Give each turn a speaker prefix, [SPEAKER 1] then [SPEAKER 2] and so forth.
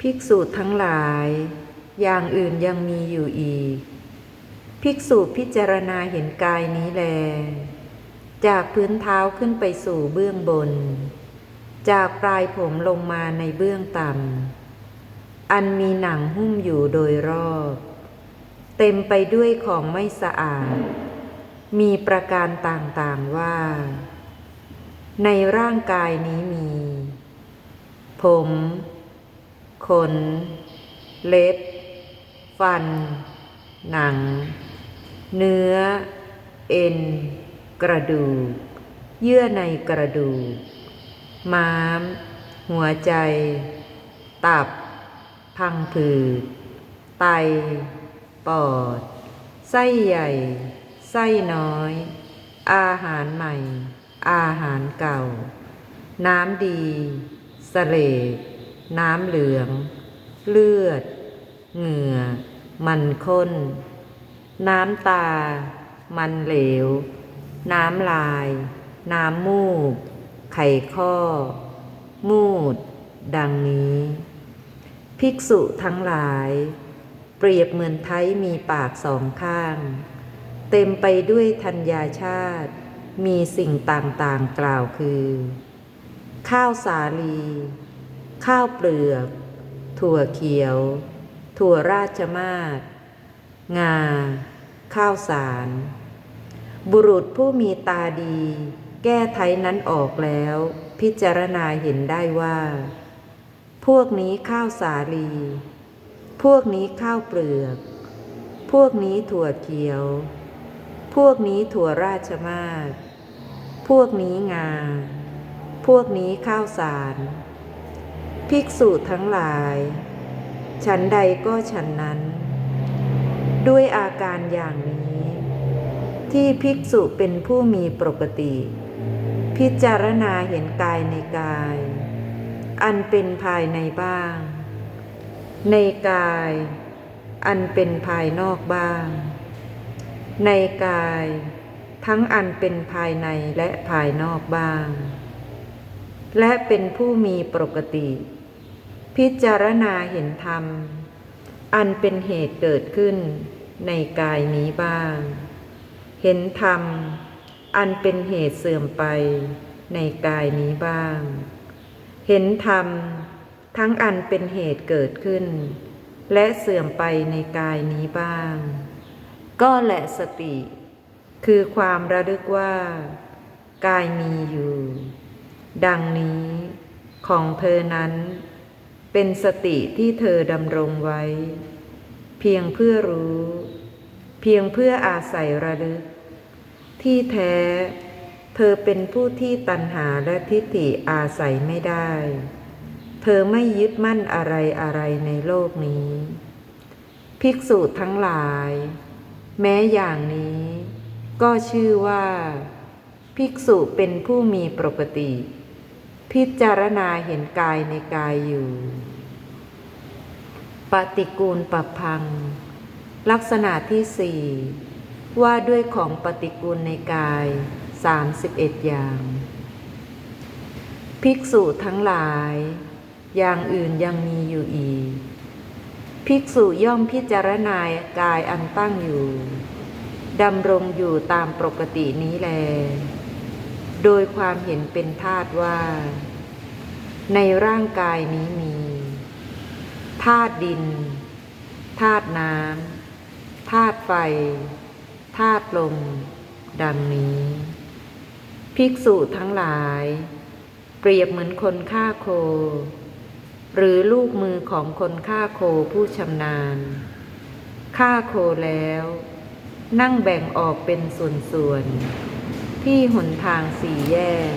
[SPEAKER 1] ภิกษุทั้งหลาย อย่างอื่นยังมีอยู่อีก ภิกษุพิจารณาเห็นกายนี้แล จากพื้นเท้าขึ้นไปสู่เบื้องบน จากปลายผมลงมาในเบื้องต่ำ อันมีหนังหุ้มอยู่โดยรอบ เต็มไปด้วยของไม่สะอาด มีประการต่างๆว่า ในร่างกายนี้มี ผม ขน เล็บ ฟัน หนัง เนื้อ เอ็น กระดูก เยื่อในกระดูก ม้าม หัวใจ ตับ พังผืด ไต ปอด ไส้ใหญ่ ไส้น้อย อาหารใหม่ อาหารเก่า น้ำดีสเลด น้ำเหลือง เลือด เหงื่อ มันข้น น้ำตา มันเหลว น้ำลาย น้ำมูก ไข่ข้อ มูด ดังนี้ ภิกษุทั้งหลาย เปรียบเหมือนไทยมีปากสองข้าง เต็มไปด้วยธัญญาชาติ มีสิ่งต่างๆกล่าวคือ ข้าวสาลี ข้าวเปลือก ถั่วเขียว ถั่วราชมาศงา ข้าวสาร บุรุษผู้มีตาดี แก้ไทยนั้นออกแล้ว พิจารณาเห็นได้ว่า พวกนี้ข้าวสาลี พวกนี้ข้าวเปลือก พวกนี้ถั่วเขียว พวกนี้ถั่วราชมาศพวกนี้งา พวกนี้ข้าวสาร ภิกษุทั้งหลาย ฉันใดก็ฉันนั้น ด้วยอาการอย่างนี้ ที่ภิกษุเป็นผู้มีปกติ พิจารณาเห็นกายในกาย อันเป็นภายในบ้าง ในกาย อันเป็นภายนอกบ้าง ในกาย ทั้งอันเป็นภายในและภายนอกบ้างและเป็นผู้มีปกติ พิจารณาเห็นธรรม อันเป็นเหตุเกิดขึ้นในกายนี้บ้าง เห็นธรรม อันเป็นเหตุเสื่อมไปในกายนี้บ้าง เห็นธรรม ทั้งอันเป็นเหตุเกิดขึ้น และเสื่อมไปในกายนี้บ้าง ก็แหละสติ คือความระลึกว่า กายมีอยู่ ดังนี้ของเธอนั้น เป็นสติที่เธอดำรงไว้ เพียงเพื่อรู้ เพียงเพื่ออาศัยระลึก ที่แท้ เธอเป็นผู้ที่ตัณหาและทิฏฐิอาศัยไม่ได้ เธอไม่ยึดมั่นอะไรอะไรในโลกนี้ ภิกษุทั้งหลาย แม้อย่างนี้ ก็ชื่อว่า ภิกษุเป็นผู้มีปกติ พิจารณาเห็นกายในกายอยู่ ปฏิกูลปรพัง ลักษณะที่สี่ว่าด้วยของปฏิกูลในกายสามสิบเอ็ดอย่าง ภิกษุทั้งหลาย อย่างอื่นยังมีอยู่อีก ภิกษุย่อมพิจารณากายอันตั้งอยู่ดำรงอยู่ตามปกตินี้แล โดยความเห็นเป็นธาตุว่า ในร่างกายนี้มีธาตุดินธาตุน้ำธาตุไฟธาตุลม ดังนี้ ภิกษุทั้งหลาย เปรียบเหมือนคนฆ่าโค หรือลูกมือของคนฆ่าโคผู้ชำนาญฆ่าโคแล้ว นั่งแบ่งออกเป็นส่วนๆ ที่หนทางสี่แยก